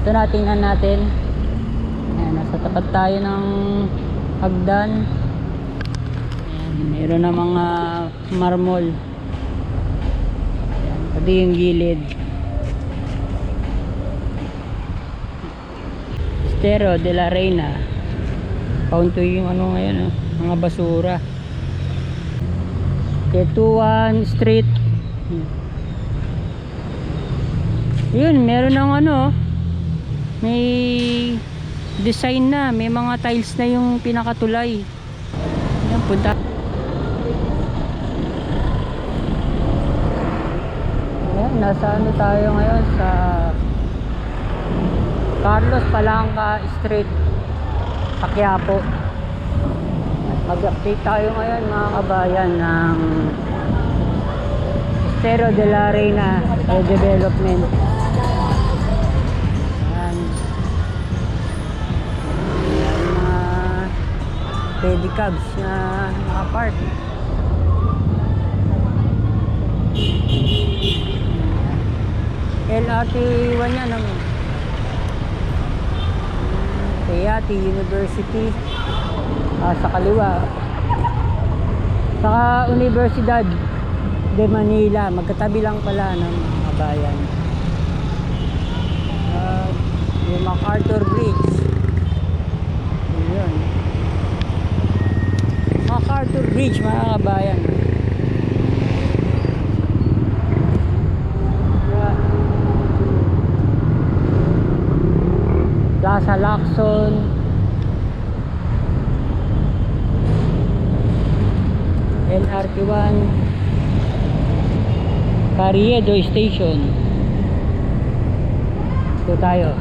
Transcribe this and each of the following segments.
Ito na, tingnan natin. Ayan, nasa tapat tayo ng hagdan. Ayan, meron na mga marmol. Ayan, pati yung gilid. Estero de la Reina. Kaunto yung ano ngayon, oh, mga basura. Tetuan Street. Yun, meron ng ano, may design na, may mga tiles na yung pinakatulay. Yan, punta. Yan, nasa ano tayo ngayon sa Carlos Palangka Street sa Quiapo. Mag-update tayo ngayon mga kabayan ng Estero de la Reina Redevelopment. Pedicabs na nakapark. LRT 1 yan naman. Kayati University ah, sa kaliwa saka Universidad de Manila magkatabi lang pala ng mga bayan Ah, yung MacArthur Bridge yun MacArthur Bridge mga kabayan. Plaza Lacson. LRT1 Carriedo Station. Ito tayo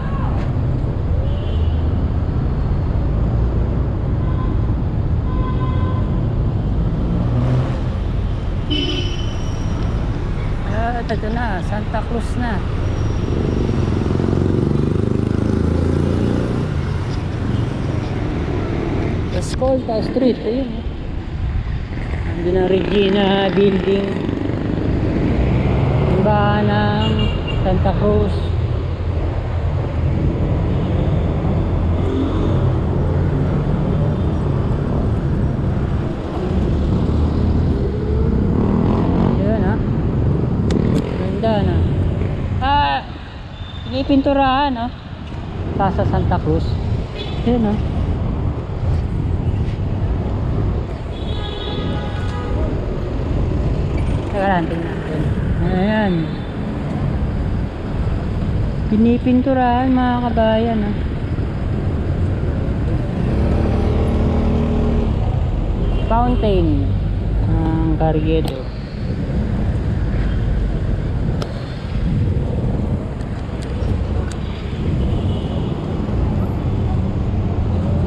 Ah, ito na, Santa Cruz na. Escolta Street, ayun. oh. Andun ang Regina Building. Simbahan ng Santa Cruz. Ayun ha. Ganda na. Ah, pinipinturahan ha. Plaza Santa Cruz. Ayun ha. Teka lang, tingnan natin. Ayan. Pinipinturahan mga kabayan. ah. Fountain ng Carriedo.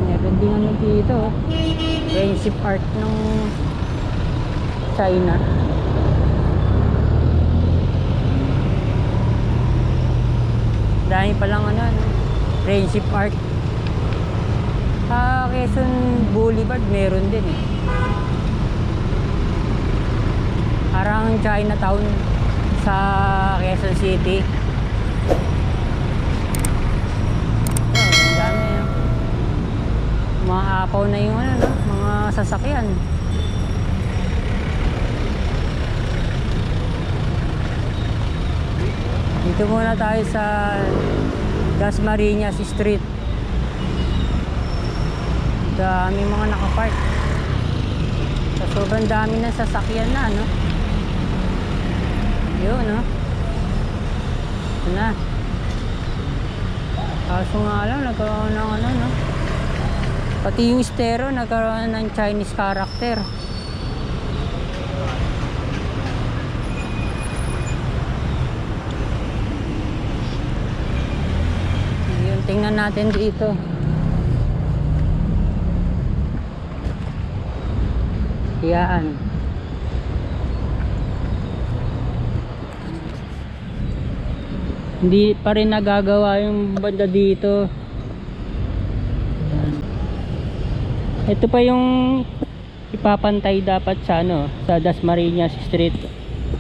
Meron din ano dito. oh. Friendship art ng China. Dahil palang ano, ano, friendship art. Sa Quezon Boulevard, meron din eh. Parang Chinatown sa Quezon City. Oh, dami ah. Mga apaw na yung ano, no? Mga sasakyan. Dito muna tayo sa Dasmariñas Street. Dami mga nakapark. Sa sobrang dami ng sasakyan na, no? Yun, no? Ito na. Kaso nga lang, nagkaroon ng ano, no? Pati yung estero, nagkaroon ng Chinese character. Yun, tingnan natin dito. Yan. Hindi pa rin nagagawa yung banda dito. Yan. Ito pa yung ipapantay dapat sa ano, sa Dasmariñas Street.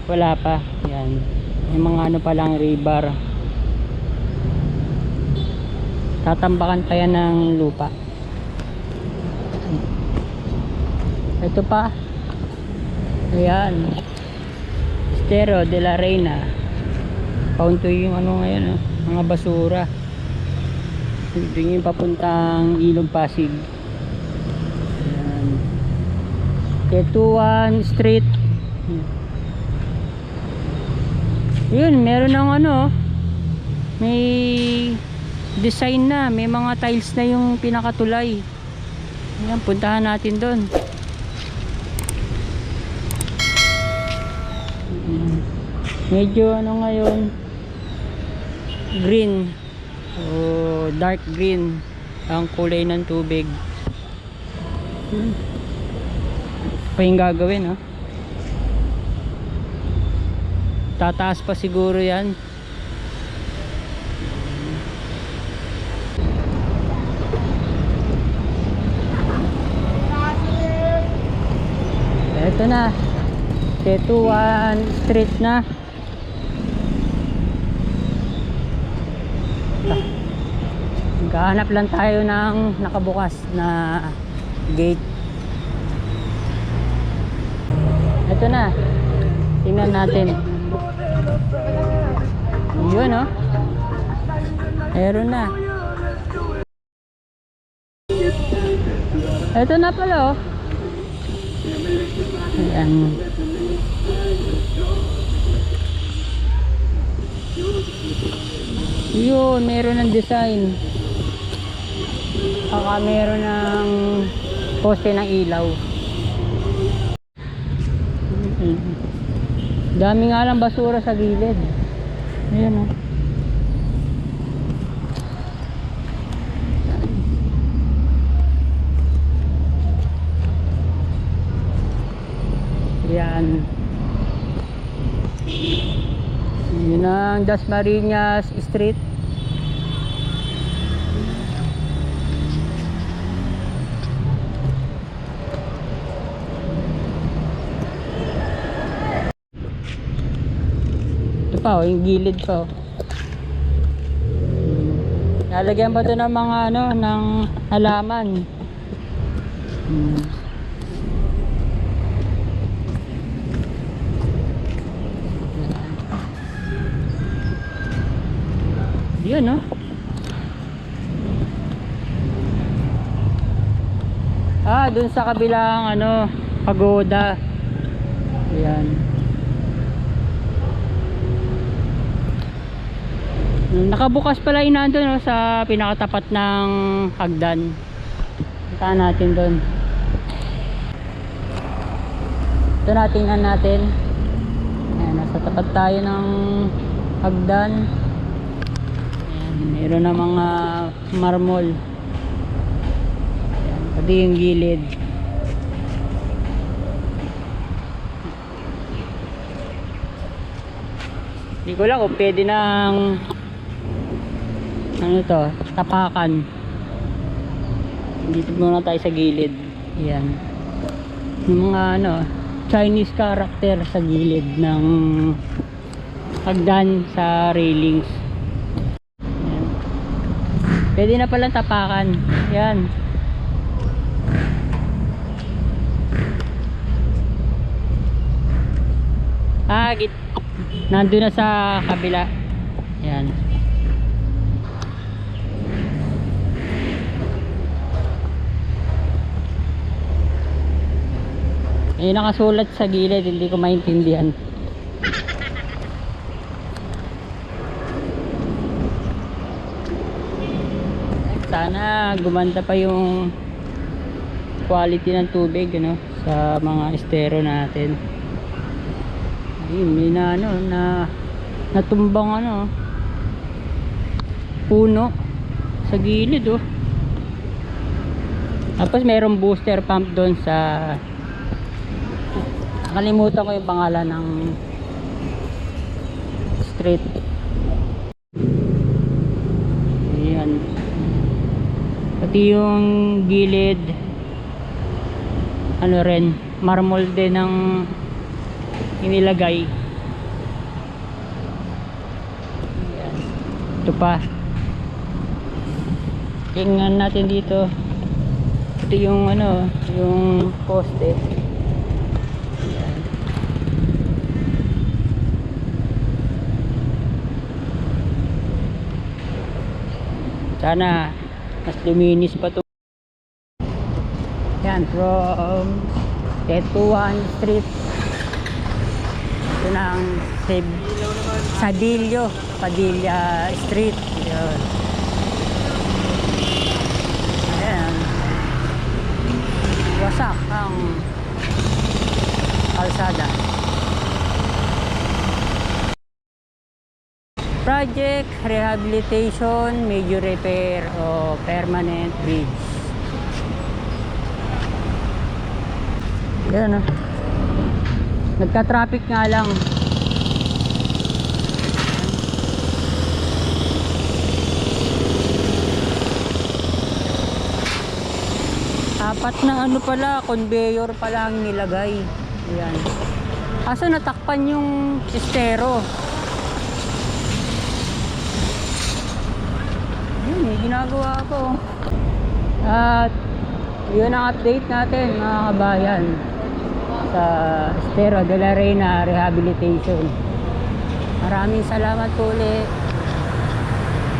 Wala pa. Yan. May mga ano pa lang rebar. tatambakan pa yan ng lupa ito pa ayan Estero de la Reina paunto yung ano ngayon oh, mga basura ito yung papuntang Ilog Pasig ayan Tetuan Street yun meron ng ano may design na may mga tiles na yung pinakatulay. Ayan puntahan natin doon medyo ano ngayon green. O dark green ang kulay ng tubig. Hmm. Pa yung gagawin ha tataas pa siguro yan Eto na. Tetuan Street na. Maghahanap lang tayo ng nakabukas na gate. Eto na. Tingnan natin. Yun oh. Meron na. Eto na pala oh. Ayan. Yun, meron ng design. Saka meron ng poste ng ilaw. Mhm. Dami nga lang basura sa gilid. Ayan oh. Yan. Yun ang Dasmariñas Street. Pa oh, yung gilid pa oh. Lalagyan pa to ng mga ano, ng halaman. Hmm. Yun, no? Ah, dun sa kabilang, ano, pagoda. Ayan. Nakabukas pala yun nandun, no, sa pinakatapat ng hagdan. Puntahan natin doon. Ito na, tingnan natin. Ayan, nasa tapat tayo ng hagdan. Ayan, meron na mga marmol. Ayan, pati yung gilid. Hindi ko lang kung pwede ng ano to, tapakan. Dito muna tayo sa gilid. Ayan. Yung mga ano, Chinese character sa gilid ng hagdan sa railings. Ayan. Pwede na palang tapakan. Yan. Ah, git. Nandun na sa kabila. Yan. Eh nakasulat sa gilid, hindi ko maintindihan. Sana gumanda pa yung quality ng tubig ano, sa mga estero natin. Ayun, may na ano, na natumbang ano, puno sa gilid oh. Tapos mayroong booster pump doon sa nakalimutan ko yung pangalan ng street. Ayan. Pati yung gilid ano rin marmol din ng inilagay. Ayan. Ito pa. Tingnan natin dito. Ito yung ano yung poste. Ayan. Sana mas luminis pa to. Yan from Tetuan Street. Ito ang Seb- Sadillo Padilla Street. Yun. Ayan. Wasak ang kalsada project rehabilitation major repair o permanent bridge. Yan ah. Nagka-traffic nga lang. Apat na ano pala conveyor pala ang nilagay. Ayan. Kaso natakpan yung estero yun eh ginagawa ko at yun ang update natin mga kabayan sa Estero de la Reina Rehabilitation. Maraming salamat po ulit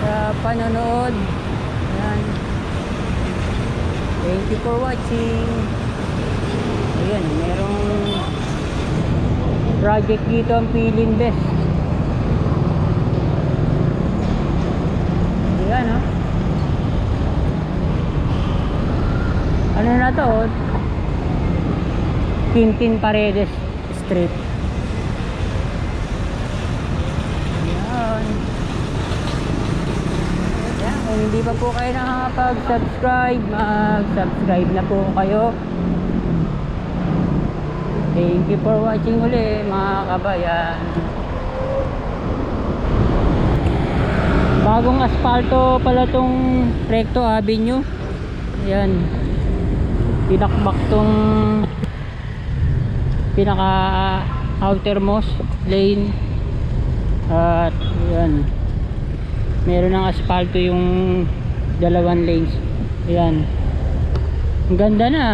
sa panonood. Yan thank you for watching. Ayan merong project dito ang Pilin Best ayan oh ano na to oh? Quintin Paredes Street ayan Ayan, kung hindi pa po kayo nakakapag-subscribe, mag-subscribe na po kayo. Thank you for watching uli mga kabayan. Bagong asfalto pala tong Recto Avenue. Ayan. Pinakbak tong pinaka outermost lane. At ayan. Meron ng asfalto yung dalawang lanes. Ayan. Ang ganda na